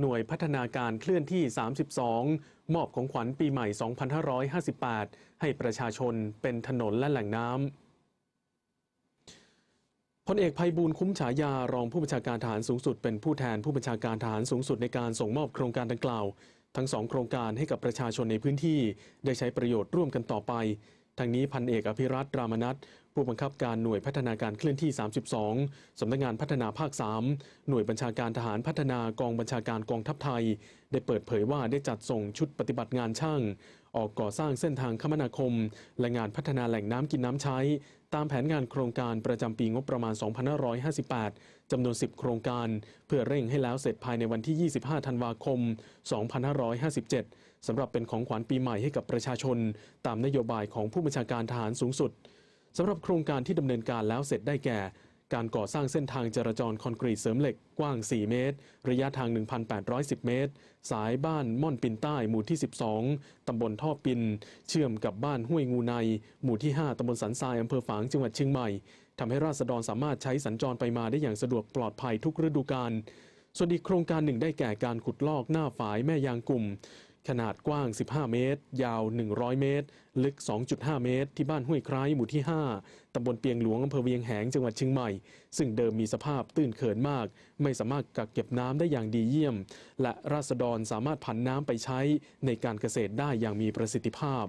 หน่วยพัฒนาการเคลื่อนที่ 32 มอบของขวัญปีใหม่ 2558 ให้ประชาชนเป็นถนนและแหล่งน้ำพลเอกภัยบูลคุ้มฉายารองผู้บัญชาการทหารสูงสุด เป็นผู้แทนผู้บัญชาการทหารสูงสุดในการส่งมอบโครงการดังกล่าว ทั้งสองโครงการให้กับประชาชนในพื้นที่ ได้ใช้ประโยชน์ร่วมกันต่อไป ทางนี้พันเอกอภิรัตน์รามนัทผู้บังคับการหน่วยพัฒนาการเคลื่อนที่ 32 สำนักงานพัฒนาภาค 3 หน่วยบัญชาการทหารพัฒนากองบัญชาการกองทัพไทย ได้เปิดเผยว่าได้จัดส่งชุดปฏิบัติงานช่าง ออกก่อสร้างเส้นทางคมนาคม และงานพัฒนาแหล่งน้ำกินน้ำใช้ ตามแผนงานโครงการประจำปีงบประมาณ 2558 จำนวน 10 โครงการ เพื่อเร่งให้แล้วเสร็จภายในวันที่ 25 ธันวาคม 2557 สำหรับเป็นของขวัญปีใหม่ให้กับประชาชน ตามนโยบายของผู้บัญชาการทหารสูงสุดสำหรับโครงการที่ดำเนินการแล้วเสร็จได้แก่ การก่อสร้างเส้นทางจราจรคอนกรีตเสริมเหล็กกว้าง 4 เมตร ระยะทาง 1,810 เมตร สายบ้านม่อนปินใต้หมู่ที่ 12 ตำบลท่อปิน เชื่อมกับบ้านห้วยงูใน หมู่ที่ 5 ตำบลสันทราย อำเภอฝาง จังหวัดเชียงใหม่ ทำให้ราษฎรสามารถใช้สัญจรไปมาได้อย่างสะดวกปลอดภัยทุกฤดูกาลส่วนอีกโครงการหนึ่งได้แก่การขุดลอกหน้าฝายแม่ยางกลุ่ม ขนาดกว้าง 15 เมตร ยาว 100 เมตร ลึก 2.5 เมตร ที่บ้านห้วยคล้ายหมู่ที่ 5 ตำบลเปียงหลวงอำเภอเวียงแหงจังหวัดเชียงใหม่ ซึ่งเดิมมีสภาพตื้นเขินมาก ไม่สามารถกักเก็บน้ำได้อย่างดีเยี่ยม และราษฎรสามารถผันน้ำไปใช้ในการเกษตรได้อย่างมีประสิทธิภาพ